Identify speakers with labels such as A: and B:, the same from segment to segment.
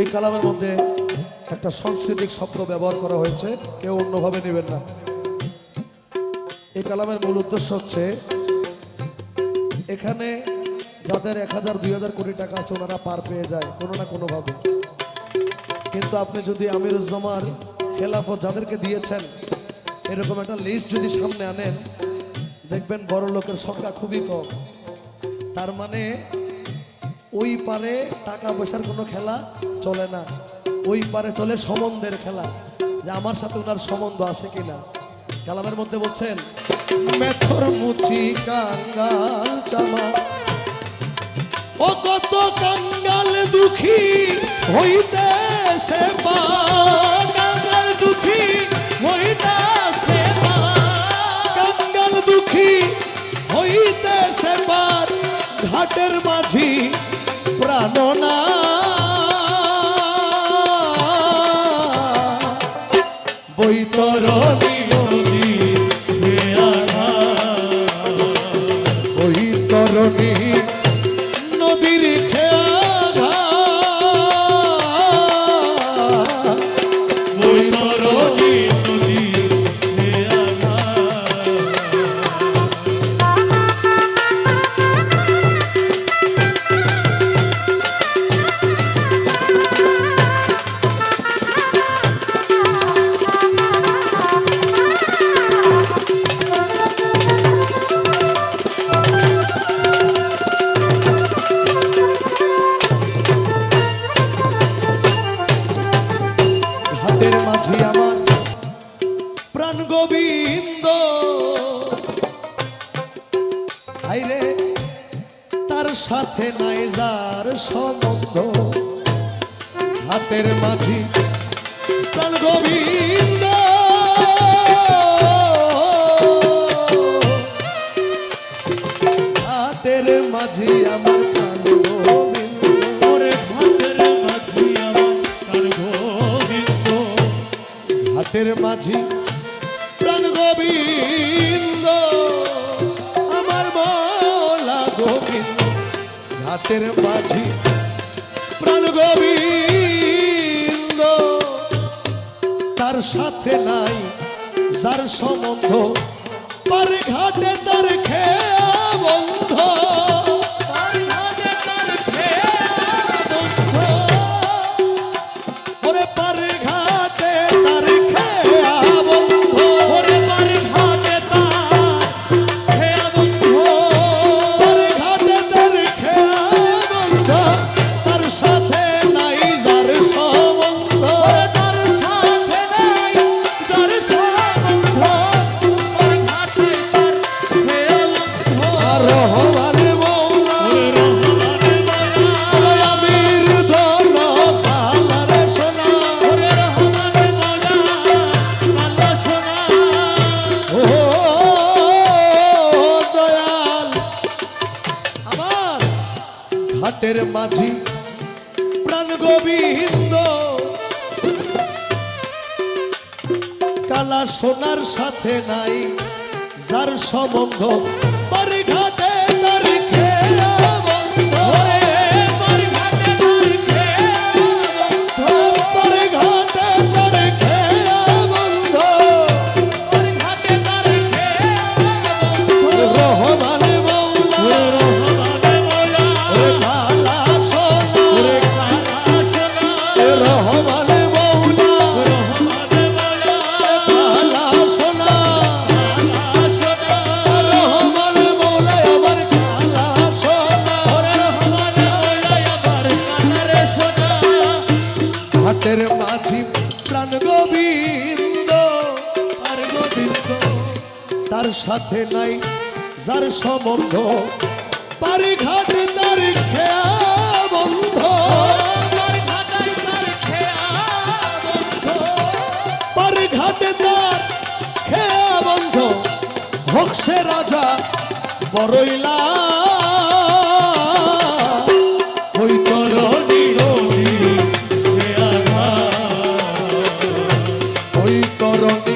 A: এই কালামের মধ্যে একটা সাংস্কৃতিক শব্দ ব্যবহার করা হয়েছে। কেউ অন্যভাবে নেবেন না। এই কালামের মূল উদ্দেশ্য হচ্ছে, এখানে যাদের এক হাজার, দুই হাজার কোটি টাকা আছে, ওনারা পার পেয়ে যায়, কোনো না কোনোভাবে। কিন্তু আপনি যদি আমিরুজ্জামার খেলাফত যাদেরকে দিয়েছেন, এরকম একটা লিস্ট যদি সামনে আনেন, দেখবেন বড় লোকের সংখ্যা খুবই কম। তার মানে ওই পারে টাকা পয়সার কোনো খেলা চলে না। ওই পারে চলে সম্বন্ধের খেলা। যে আমার সাথে ওনার সম্বন্ধ আছে কিনা। কালামের মধ্যে বলছেন, মেথর মুচি কাঙ্গাল চামা ও কত কাঙ্গাল দুঃখী হইতে সে
B: কাঙ্গাল দুঃখী।
A: কাঙ্গাল দুঃখী হইতে সে ঘাটের মাঝি প্রাণনা বৈতরণী
B: নদী।
A: বৈতরণী সাথে নাই যার সম্বন্ধ হাতের মাঝি প্রাণ গোবিন্দ। হাতের মাঝি আমার প্রাণ হাতের মাঝি প্রাণ গোবিন্দ। হাতের মাঝি প্রাণ গোবিন্দ। তার সাথে নাই যার সম্বন্ধ পারে ঘাটে তার খেয়া ঘাটের মাঝি প্রাণ গোবিন্দ। কালা সোনার সাথে নাই যার সম্বন্ধ হাটের মাঝি প্রাণ গোবিন্দ।
B: আর গোবিন্দ
A: তার সাথে নাই যার সম্বন্ধ পারি ঘাট তার খেয়া বন্ধ। পারি ঘাটে তার খেয়া বন্ধ। হোক সে রাজা বড়ইলা ওই তরণী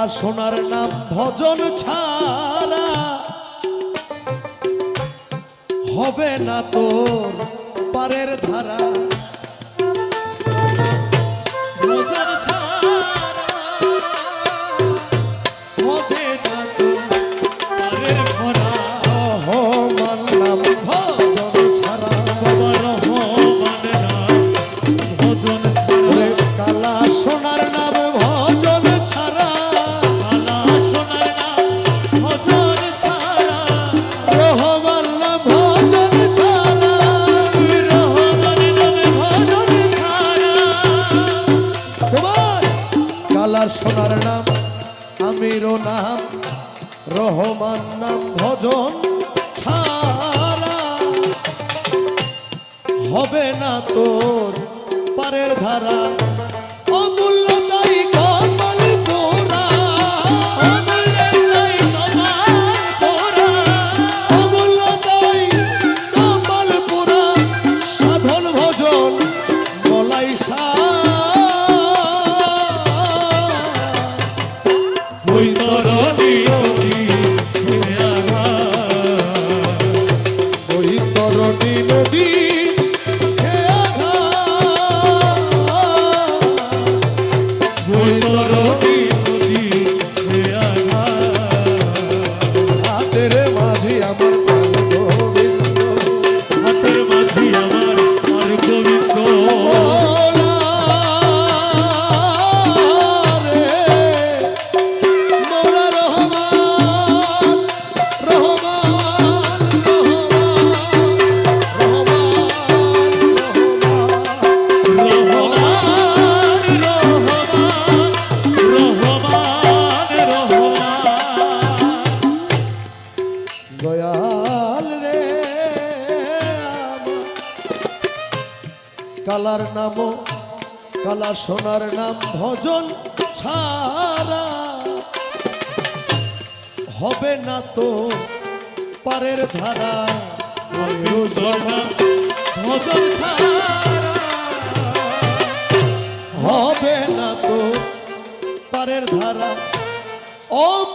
A: বাংলা সোনার নাম ভজন ছাড়া হবে না তোর পারের ধারা। আমার সোনার নাম
B: আমির নাম
A: রহমান নাম ভজন ছাড়া হবে না তোর পারের ধারা।
B: cuidou
A: কাল রে কালার নাম কালা সোনার নাম ভজন ছাড়া হবে না তো পারের ধারা।
B: ভজন
A: হবে না তো পারের ধারা। অম